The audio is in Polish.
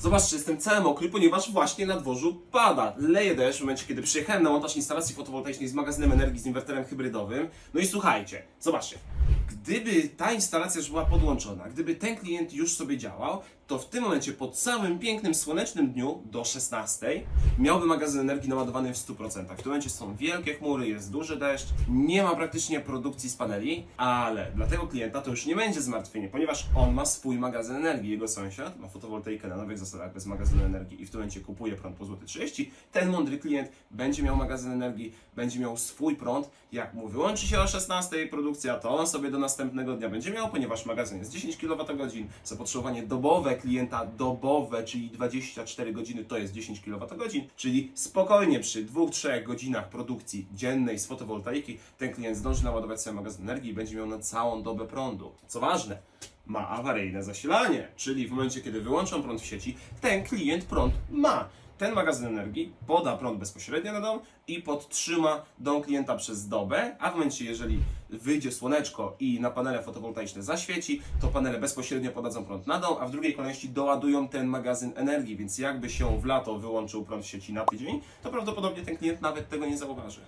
Zobaczcie, jestem cały mokry, ponieważ właśnie na dworzu pada. Leje deszcz w momencie, kiedy przyjechałem na montaż instalacji fotowoltaicznej z magazynem energii z inwerterem hybrydowym. No i słuchajcie, zobaczcie. Gdyby ta instalacja już była podłączona, gdyby ten klient już sobie działał, to w tym momencie po całym pięknym słonecznym dniu do 16 miałby magazyn energii naładowany w 100%. W tym momencie są wielkie chmury, jest duży deszcz, nie ma praktycznie produkcji z paneli, ale dla tego klienta to już nie będzie zmartwienie, ponieważ on ma swój magazyn energii. Jego sąsiad ma fotowoltaikę na nowych zasadach bez magazynu energii i w tym momencie kupuje prąd po złoty 30. Ten mądry klient będzie miał magazyn energii, będzie miał swój prąd. Jak mu wyłączy się o 16 produkcja, to on sobie do następnego dnia będzie miał, ponieważ magazyn jest 10 kWh, zapotrzebowanie dobowe klienta dobowe, czyli 24 godziny to jest 10 kWh, czyli spokojnie przy 2-3 godzinach produkcji dziennej z fotowoltaiki ten klient zdąży naładować sobie magazyn energii i będzie miał na całą dobę prądu. Co ważne, ma awaryjne zasilanie, czyli w momencie, kiedy wyłączą prąd w sieci, ten klient prąd ma. Ten magazyn energii poda prąd bezpośrednio na dom i podtrzyma dom klienta przez dobę, a w momencie, jeżeli wyjdzie słoneczko i na panele fotowoltaiczne zaświeci, to panele bezpośrednio podadzą prąd na dom, a w drugiej kolejności doładują ten magazyn energii, więc jakby się w lato wyłączył prąd w sieci na tydzień, to prawdopodobnie ten klient nawet tego nie zauważy.